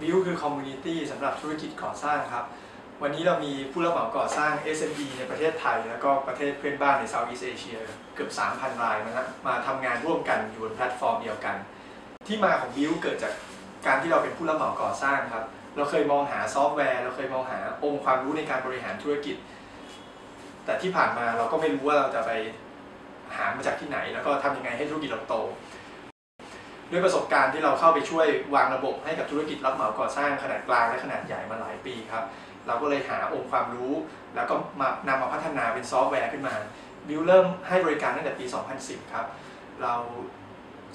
บิวคือคอมมูนิตี้สำหรับธุรกิจก่อสร้างครับ วันนี้เรามีผู้รับเหมาก่อสร้าง SME ในประเทศไทย แล้วก็ประเทศเพื่อนบ้านใน Southeast Asia เกือบ 3,000 รายนะฮะมาทำงานร่วมกันอยู่บนแพลตฟอร์มเดียวกัน ที่มาของบิวเกิดจากการที่เราเป็นผู้รับเหมาก่อสร้างครับ เราเคยมองหาซอฟต์แวร์ เราเคยมองหาองค์ความรู้ในการบริหารธุรกิจ แต่ที่ผ่านมาเราก็ไม่รู้ว่าเราจะไปหามาจากที่ไหน แล้วก็ทำยังไงให้ธุรกิจเราโต ด้วยประสบการณ์ที่เราเข้าไปช่วยวางระบบให้กับธุรกิจรับเหมาก่อสร้างขนาดกลางและขนาดใหญ่มาหลายปีครับ เราก็เลยหาองค์ความรู้ แล้วก็มานำมาพัฒนาเป็นซอฟต์แวร์ขึ้นมาบิวเริ่มให้บริการตั้งแต่ปี 2010 ครับ เรา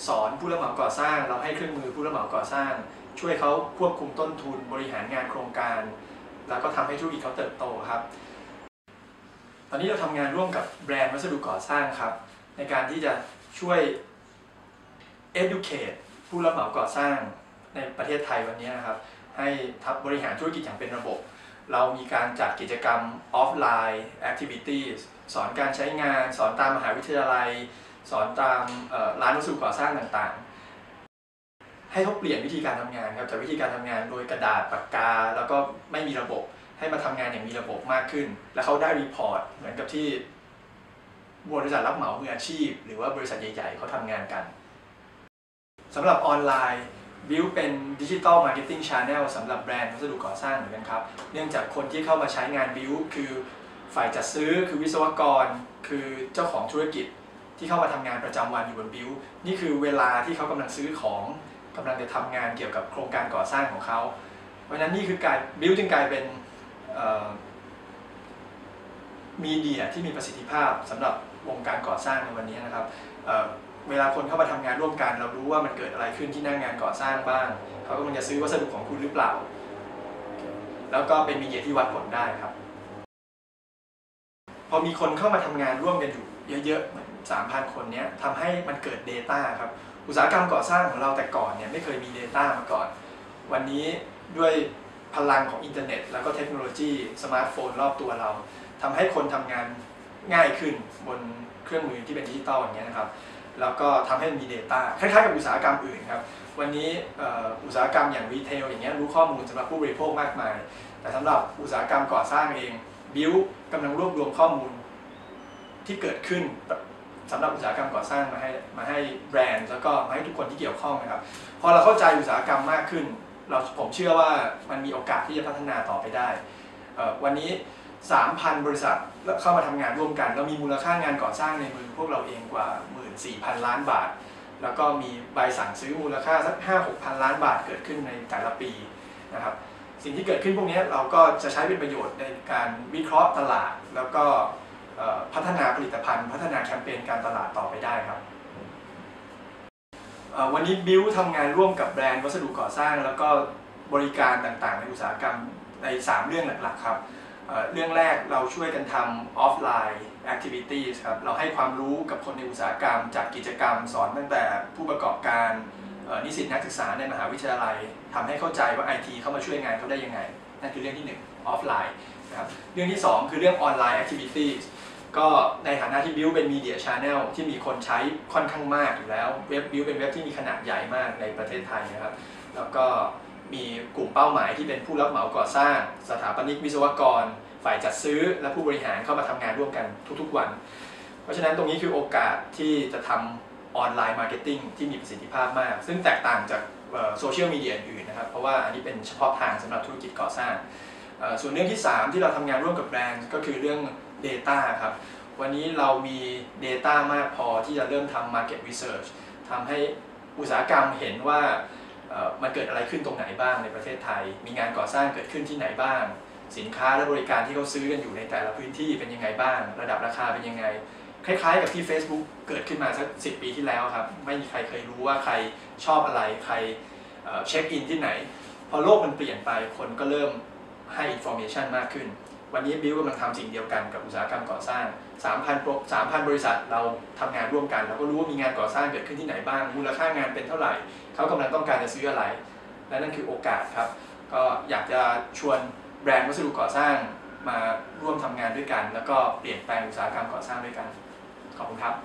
สอนผู้รับเหมาก่อสร้าง เราให้เครื่องมือผู้รับเหมาก่อสร้าง ช่วยเขาควบคุมต้นทุนบริหารงานโครงการ แล้วก็ทำให้ธุรกิจเขาเติบโตครับ ตอนนี้เราทำงานร่วมกับแบรนด์วัสดุก่อสร้างครับ ในการที่จะช่วย educate ผู้รับเหมาก่อสร้างในประเทศไทยวันนี้นะครับ ให้ทับบริหารธุรกิจอย่างเป็นระบบ เรามีการจัดกิจกรรมออฟไลน์ activities สอนการใช้งาน สอนตามมหาวิทยาลัย สอนตามร้านวัสดุก่อสร้างต่างๆ ให้เขาเปลี่ยนวิธีการทำงานครับจากวิธีการทำงานโดยกระดาษปากกา แล้วก็ไม่มีระบบให้มาทำงานอย่างมีระบบมากขึ้น และเขาได้รีพอร์ตเหมือนกับที่บริษัทรับเหมามืออาชีพ หรือว่าบริษัทใหญ่ๆเขาทำงานกัน สำหรับออนไลน์บิวเป็นดิจิ t a ลมาร์เก็ตติ้งช n แนลสำหรับแบรนด์วัสดุก่อสร้างเหมือนกันครับ เนื่องจากคนที่เข้ามาใช้งานบิวคือฝ่ายจัดซื้อคือวิศวกร คือเจ้าของธุรกิจที่เข้ามาทำงานประจำวันอยู่บนบิวนี่คือเวลาที่เขากำลังซื้อของกำลังจะทำงานเกี่ยวกับโครงการก่อสร้างของเขา เพราะฉะนั้นนี่คือการบิวจึงกลายเป็นมีเดียที่มีประสิทธิภาพสำหรับวงการก่อสร้างในวันนี้นะครับ เวลาคนเข้ามาทำงานร่วมกัน เรารู้ว่ามันเกิดอะไรขึ้นที่หน้างงานก่อสร้างบ้างเขากำลังจะซื้อวัสดุของคุณหรือเปล่า แล้วก็เป็นมีเดียที่วัดผลได้ครับ พอมีคนเข้ามาทำงานร่วมกันอยู่เยอะๆเหมือน3,000คนเนี้ยทำให้มันเกิด Data ครับ อุตสาหกรรมก่อสร้างของเราแต่ก่อนเนี่ยไม่เคยมี Data มาก่อน วันนี้ด้วยพลังของอินเทอร์เน็ต แล้วก็เทคโนโลยีสมาร์ทโฟนรอบตัวเราทำให้คนทำงานง่ายขึ้นบนเครื่องมือที่เป็นดิจิตอลอย่างเงี้ยนะครับ แล้วก็ทำให้มี Data คล้ายๆกับอุตสาหกรรมอื่นครับ วันนี้อุตสาหกรรมอย่างรีเทลอย่างเงี้ยรู้ข้อมูลสำหรับผู้บริโภคมากมาย แต่สำหรับอุตสาหกรรมก่อสร้างเองบิวกำลังรวบรวมข้อมูลที่เกิดขึ้นสำหรับอุตสาหกรรมก่อสร้างมาให้มาให้แบรนด์ แล้วก็มาให้ทุกคนที่เกี่ยวข้องนะครับพอเราเข้าใจอุตสาหกรรมมากขึ้น เราผมเชื่อว่ามันมีโอกาสที่จะพัฒนาต่อไปได้ วันนี้ 3,000 บริษัทเข้ามาทำงานร่วมกัน เรามีมูลค่างานก่อสร้างในมือพวกเราเองกว่า 14,000 ล้านบาท แล้วก็มีใบสั่งซื้อมูลค่าสัก 5-6พันล้านบาทเกิดขึ้นในแต่ละปีนะครับสิ่งที่เกิดขึ้นพวกนี้เราก็จะใช้เป็นประโยชน์ในการวิเคราะห์ตลาด แล้วก็พัฒนาผลิตภัณฑ์ พัฒนาแคมเปญการตลาดต่อไปได้ครับวันนี้บิวทำงานร่วมกับแบรนด์วัสดุก่อสร้าง แล้วก็บริการต่างๆ ในอุตสาหกรรมใน 3 เรื่องหลักๆครับ เรื่องแรกเราช่วยกันทำออฟไลน์ activities ครับเราให้ความรู้กับคนในอุตสาหกรรมจัดกิจกรรม สอนตั้งแต่ผู้ประกอบการนิสิตนักศึกษาในมหาวิทยาลัยทำให้เข้าใจว่า IT เข้ามาช่วยงานเขาได้ยังไง นั่นคือเรื่องที่1ออฟไลน์นะครับเรื่องที่ 2 คือเรื่องออนไลน์ activities ก็ในฐานะที่บิวเป็นมีเดียชาแนลที่มีคนใช้ค่อนข้างมากอยู่แล้วเว็บบิวเป็นเว็บที่มีขนาดใหญ่มากในประเทศไทยนะครับ แล้วก็ มีกลุ่มเป้าหมายที่เป็นผู้รับเหมาก่อสร้าง สถาปนิกวิศวกร ฝ่ายจัดซื้อและผู้บริหารเข้ามาทำงานร่วมกันทุกๆวัน เพราะฉะนั้นตรงนี้คือโอกาสที่จะทำออนไลน์มาร์เก็ตติ้งที่มีประสิทธิภาพมาก ซึ่งแตกต่างจากโซเชียลมีเดียอื่นนะครับ เพราะว่าอันนี้เป็นเฉพาะทางสำหรับธุรกิจก่อสร้าง ส่วนเรื่องที่ 3 ที่เราทำงานร่วมกับแบรนด์ก็คือเรื่อง Data ครับ วันนี้เรามี Data มากพอที่จะเริ่มทำ Market Research ทำให้อุตสาหกรรมเห็นว่า มันเกิดอะไรขึ้นตรงไหนบ้างในประเทศไทย มีงานก่อสร้างเกิดขึ้นที่ไหนบ้าง สินค้าและบริการที่เขาซื้อกันอยู่ในแต่ละพื้นที่เป็นยังไงบ้าง ระดับราคาเป็นยังไง คล้ายๆ กับที่ Facebook เกิดขึ้นมาสักสิปีที่แล้วครับ ไม่มีใครเคยรู้ว่าใครชอบอะไรใครเช็คอินที่ไหน พอโลกมันเปลี่ยนไปคนก็เริ่มให้อินโฟเมชันมากขึ้น วันนี้บิวกำลังทำสิ่งเดียวกันกับอุตสาหกรรมก่อสร้าง 3,000 3,000 บริษัทเราทำงานร่วมกัน เราก็รู้ว่ามีงานก่อสร้างเกิดขึ้นที่ไหนบ้าง มูลค่างานเป็นเท่าไหร่ เขากำลังต้องการจะซื้ออะไร และนั่นคือโอกาสครับ ก็อยากจะชวนแบรนด์วัสดุก่อสร้างมาร่วมทำงานด้วยกัน แล้วก็เปลี่ยนแปลงอุตสาหกรรมก่อสร้างด้วยกัน ขอบคุณครับ